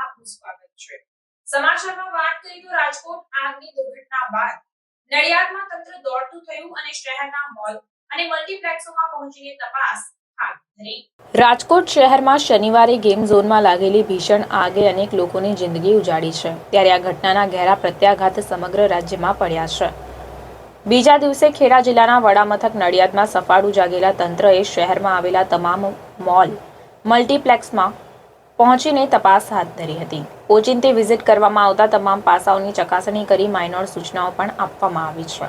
આપનું સ્વાગત છે. સમાચારમાં વાત કરી તો રાજકોટ આગની દુર્ઘટના બાદ નડિયાદમાં તંત્ર દોડતું થયું અને શહેરના મોલ અને મલ્ટીપ્લેક્સોમાં પહોંચીને તપાસ રાજકોટ શહેરમાં શનિવારે ગેમ ઝોનમાં લાગેલી ભીષણ આગે અનેક લોકોની જિંદગી ઉજાડી છે. ત્યારે આ ઘટનાના ઘેરા પ્રત્યાઘાત સમગ્ર રાજ્યમાં પડ્યા છે. બીજા દિવસે ખેડા જિલ્લાના વડામથક નડિયાદમાં સફાળું જાગેલા તંત્રએ શહેરમાં આવેલા તમામ મોલ મલ્ટીપ્લેક્સમાં પહોંચીને તપાસ હાથ ધરી હતી. ઓચિંતે વિઝિટ કરવામાં આવતા તમામ પાસાઓની ચકાસણી કરી માઇનોર સૂચનાઓ પણ આપવામાં આવી છે.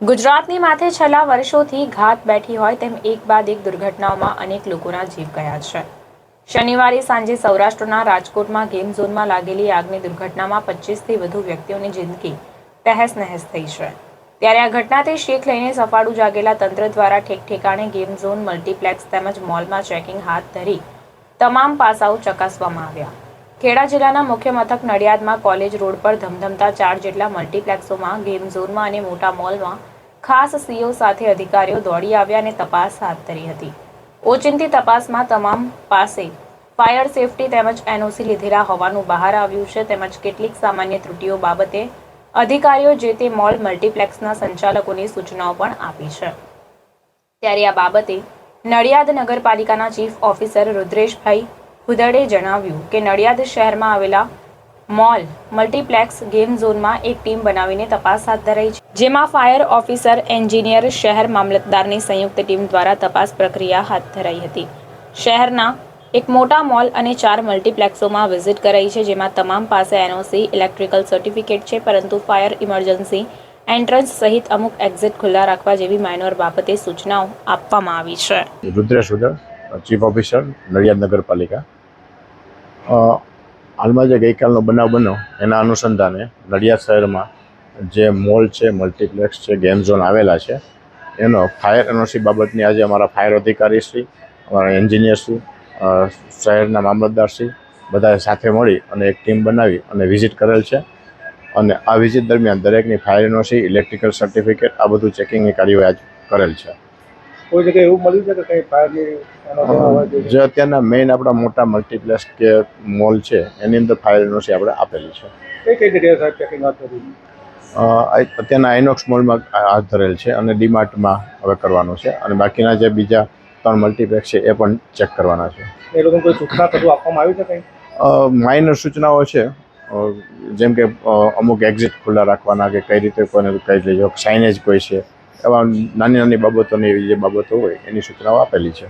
ગુજરાતની માથે છેલ્લા વર્ષોથી ઘાત બેઠી હોય તેમ એક બાદ એક દુર્ઘટનાઓમાં અનેક લોકોના જીવ ગયા છે. શનિવારે સાંજે સૌરાષ્ટ્રના રાજકોટમાં ગેમ ઝોનમાં લાગેલી આગની દુર્ઘટનામાં પચીસથી વધુ વ્યક્તિઓની જિંદગી તહેસ નહેસ થઈ છે. ત્યારે આ ઘટનાથી શીખ લઈને સફાળું જાગેલા તંત્ર દ્વારા ઠેક ઠેકાણે ગેમ ઝોન મલ્ટીપ્લેક્સ તેમજ મોલમાં ચેકિંગ હાથ ધરી તમામ પાસાઓ ચકાસવામાં આવ્યા. ખેડા જિલ્લાના મુખ્ય મથક નડિયાદમાં કોલેજ રોડ પર ધમધમતા ચાર જેટલા મલ્ટીપ્લેક્સોમાં, ગેમ ઝોનમાં અને મોટા મોલમાં ખાસ સીઓ સાથે અધિકારીઓ દોડી આવ્યા અને તપાસ હાથ ધરી હતી. ઓચિંતી તપાસમાં તમામ પાસે ફાયર સેફટી તેમજ એનઓસી લીધેલા હોવાનું બહાર આવ્યું છે તેમજ કેટલીક સામાન્ય ત્રુટીઓ બાબતે અધિકારીઓ જે તે મોલ મલ્ટીપ્લેક્સના સંચાલકોની સૂચનાઓ પણ આપી છે. ત્યારે આ બાબતે નડિયાદ નગરપાલિકાના ચીફ ઓફિસર રુદ્રેશભાઈ હુદડે જણાવ્યું કે નડિયાદ શહેરમાં આવેલા મોલ મલ્ટીપ્લેક્સ ગેમ ઝોનમાં એક ટીમ બનાવીને તપાસ હાથ ધરાઈ છે, જેમાં ફાયર ઓફિસર, એન્જિનિયર, શહેર મામલતદારની સંયુક્ત ટીમ દ્વારા તપાસ પ્રક્રિયા હાથ ધરાઈ હતી. શહેરના એક મોટા મોલ અને ચાર મલ્ટીપ્લેક્સોમાં વિઝિટ કરાઈ છે, જેમાં તમામ પાસે એનઓસી, ઇલેક્ટ્રિકલ સર્ટિફિકેટ છે, પરંતુ ફાયર ઇમરજન્સી એન્ટ્રન્સ સહિત અમુક એક્ઝિટ ખુલ્લા રાખવા જેવી માઇનોર બાબતે સૂચનાઓ આપવામાં આવી છે. રુદ્રેશ ઉદર ચીફ ઓફિસર નડિયાદ નગરપાલિકા. હાલમાં જે ગઈકાલનો બનાવ બન્યો, એના અનુસંધાને નડિયાદ શહેરમાં જે મોલ છે, મલ્ટીપ્લેક્સ છે, ગેમ ઝોન આવેલા છે, એનો ફાયર એનઓસી બાબતની આજે અમારા ફાયર અધિકારી શ્રી, અમારા એન્જિનિયર શ્રી શહેરના મામલતદારશ્રી બધાએ સાથે મળી અને એક ટીમ બનાવી અને વિઝિટ કરેલ છે. અને આ વિઝિટ દરમિયાન દરેકની ફાયર એનઓસી ઇલેક્ટ્રિકલ સર્ટિફિકેટ આ બધું ચેકિંગની કાર્યવાહી કરેલ છે. કોઈ જગ્યાએ એવું મળ્યું છે કે કંઈ ફાયરની જે અત્યારના મેઇન આપણા મોટા મલ્ટીપ્લેક્સ કે મોલ છે એની અંદર ફાયર એનઓસી આપણે આપેલી છે. કઈ કઈ જગ્યાએ સાહેબ ચેકિંગ હાથ ધર્યું આ- અત્યારના આઇનોક્સ મોલમાં હાથ ધરેલ છે અને ડીમાર્ટમાં હવે કરવાનું છે અને બાકીના જે બીજા ત્રણ મલ્ટીપ્લેક્સ છે એ પણ ચેક કરવાના છે. એ લોકોને કોઈ સૂચના થતું આપવામાં આવી છે કંઈ? માઇનર સૂચનાઓ છે જેમ કે અમુક એક્ઝિટ ખુલ્લા રાખવાના કે કઈ રીતે કોઈને કઈ લેજો સાઇનેજ કોઈ છે, એવા નાની નાની બાબતોની જે બાબતો હોય, એની સૂચનાઓ આપેલી છે.